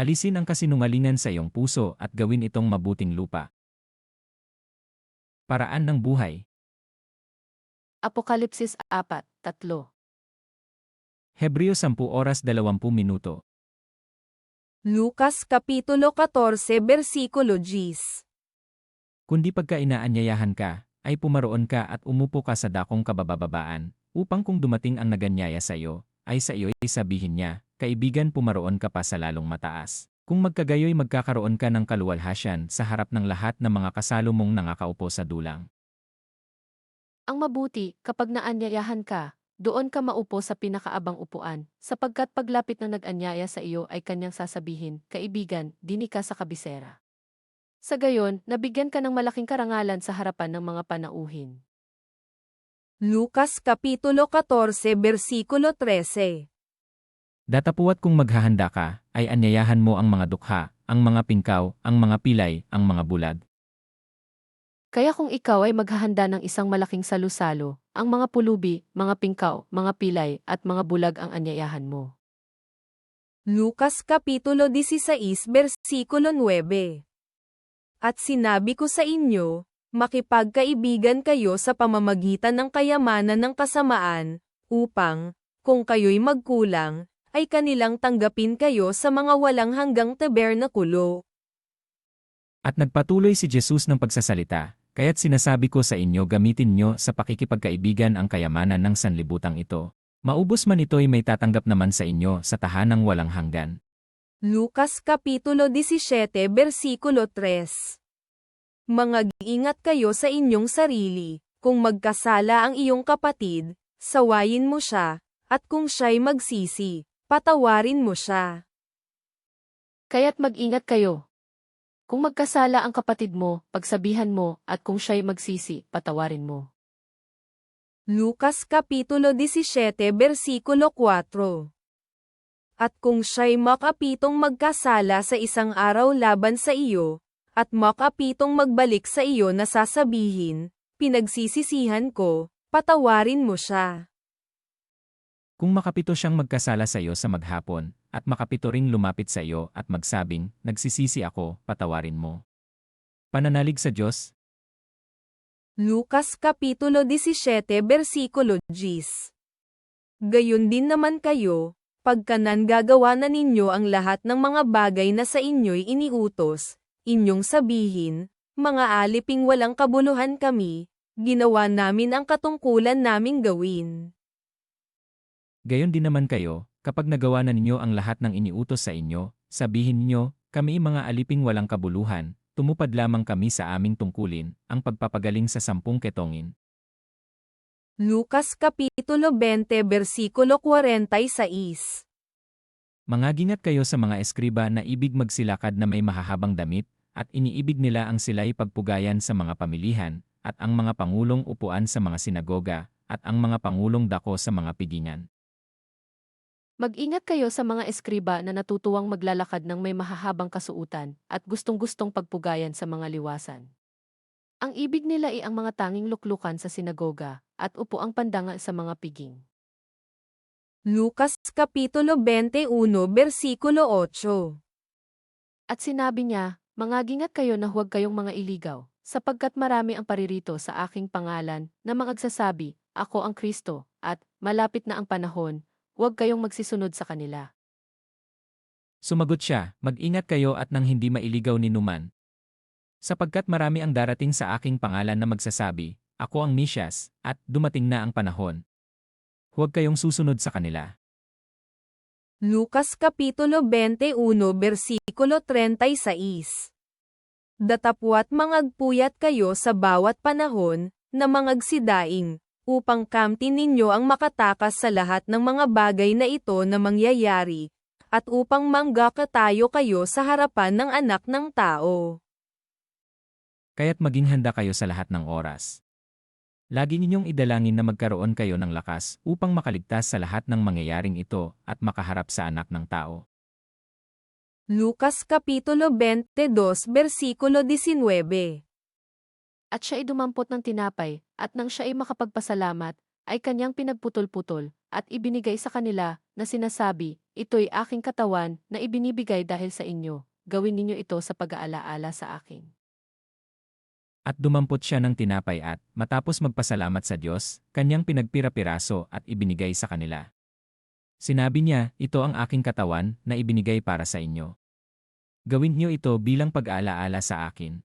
Alisin ang kasinungalingan sa iyong puso at gawin itong mabuting lupa. Paraan ng buhay. Apokalipsis 4, 3. Hebreo 10 oras 20 minuto. Lucas Kapitulo 14 Versikulo 10 Kundi pagka inaanyayahan ka, ay pumaroon ka at umupo ka sa dakong kabababaan, upang kung dumating ang naganyaya sa iyo, ay sa iyo ay sabihin niya, kaibigan pumaroon ka pa sa lalong mataas. Kung magkagayoy magkakaroon ka ng kaluwalhasyan sa harap ng lahat ng mga kasalo mong nangakaupo sa dulang. Ang mabuti, kapag naanyayahan ka, doon ka maupo sa pinakaabang upuan, sapagkat paglapit na nag-anyaya sa iyo ay kanyang sasabihin, Kaibigan, dini ka sa kabisera. Sa gayon, nabigyan ka ng malaking karangalan sa harapan ng mga panauhin. Lucas Kapitulo 14 Versikulo 13 Datapuat kung maghahanda ka, ay anyayahan mo ang mga dukha, ang mga pingkaw, ang mga pilay, ang mga bulag. Kaya kung ikaw ay maghahanda ng isang malaking salusalo, ang mga pulubi, mga pingkaw, mga pilay, at mga bulag ang anyayahan mo. Lucas Kapitulo 16 Versikulo 9 At sinabi ko sa inyo, makipagkaibigan kayo sa pamamagitan ng kayamanan ng kasamaan, upang, kung kayo'y magkulang, ay kanilang tanggapin kayo sa mga walang hanggang tabernakulo. At nagpatuloy si Jesus ng pagsasalita, kaya't sinasabi ko sa inyo gamitin nyo sa pakikipagkaibigan ang kayamanan ng sanlibutang ito. Maubos man ito'y may tatanggap naman sa inyo sa tahanang walang hanggan. Lucas Kapitulo 17 Versikulo 3 Mga ingat kayo sa inyong sarili, kung magkasala ang iyong kapatid, sawayin mo siya, at kung siya'y magsisi, patawarin mo siya. Kaya't mag-ingat kayo. Kung magkasala ang kapatid mo, pagsabihan mo, at kung siya'y magsisi, patawarin mo. Lucas Kapitulo 17 Versikulo 4 At kung siya'y makapitong magkasala sa isang araw laban sa iyo, at makapitong magbalik sa iyo na sasabihin, pinagsisisihan ko, patawarin mo siya. Kung makapito siyang magkasala sa iyo sa maghapon, at makapito ring lumapit sa iyo at magsabing, nagsisisi ako, patawarin mo. Pananalig sa Diyos, Lucas Kapitulo 17 Versikulo 10 Gayon din naman kayo, pagkanan gagawa na ninyo ang lahat ng mga bagay na sa inyo'y iniutos, inyong sabihin, mga aliping walang kabuluhan kami, ginawa namin ang katungkulan naming gawin. Gayon din naman kayo, kapag nagawa na ninyo ang lahat ng iniutos sa inyo, sabihin ninyo, kami mga aliping walang kabuluhan, tumupad lamang kami sa aming tungkulin, ang pagpapagaling sa sampung ketongin. Lucas Kapitulo 20 Versikulo 46 Mangagingat kayo sa mga eskriba na ibig magsilakad na may mahahabang damit, at iniibig nila ang sila'y pagpugayan sa mga pamilihan, at ang mga pangulong upuan sa mga sinagoga, at ang mga pangulong dako sa mga pigingan. Mag-ingat kayo sa mga eskriba na natutuwang maglalakad ng may mahahabang kasuutan at gustong-gustong pagpugayan sa mga liwasan. Ang ibig nila ay ang mga tanging luklukan sa sinagoga at upo ang pandanga sa mga piging. Lucas Kapitulo 21 Versikulo 8 At sinabi niya, Mangagingat kayo na huwag kayong mga iligaw, sapagkat marami ang paririto sa aking pangalan na magsasabi, Ako ang Kristo, at malapit na ang panahon, huwag kayong magsisunod sa kanila. Sumagot siya, mag-ingat kayo at nang hindi mailigaw ni Numan. Sapagkat marami ang darating sa aking pangalan na magsasabi, Ako ang Mesias, at dumating na ang panahon. Huwag kayong susunod sa kanila. Lucas Kapitulo 21 Versikulo 36 Datapwat mangagpuyat kayo sa bawat panahon, na mangagsidaing, upang kamtin ninyo ang makatakas sa lahat ng mga bagay na ito na mangyayari, at upang manggakatayo kayo sa harapan ng anak ng tao. Kaya't maging handa kayo sa lahat ng oras. Lagi ninyong idalangin na magkaroon kayo ng lakas upang makaligtas sa lahat ng mangyayaring ito at makaharap sa anak ng tao. Lucas Kapitulo 22 Versikulo 19 At siya ay dumampot ng tinapay, at nang siya ay makapagpasalamat, ay kanyang pinagputol-putol, at ibinigay sa kanila, na sinasabi, Ito'y aking katawan, na ibinibigay dahil sa inyo, gawin ninyo ito sa pag-aalaala sa akin. At dumampot siya ng tinapay at, matapos magpasalamat sa Diyos, kanyang pinagpira-piraso at ibinigay sa kanila. Sinabi niya, ito ang aking katawan na ibinigay para sa inyo. Gawin niyo ito bilang pag-aalaala sa akin.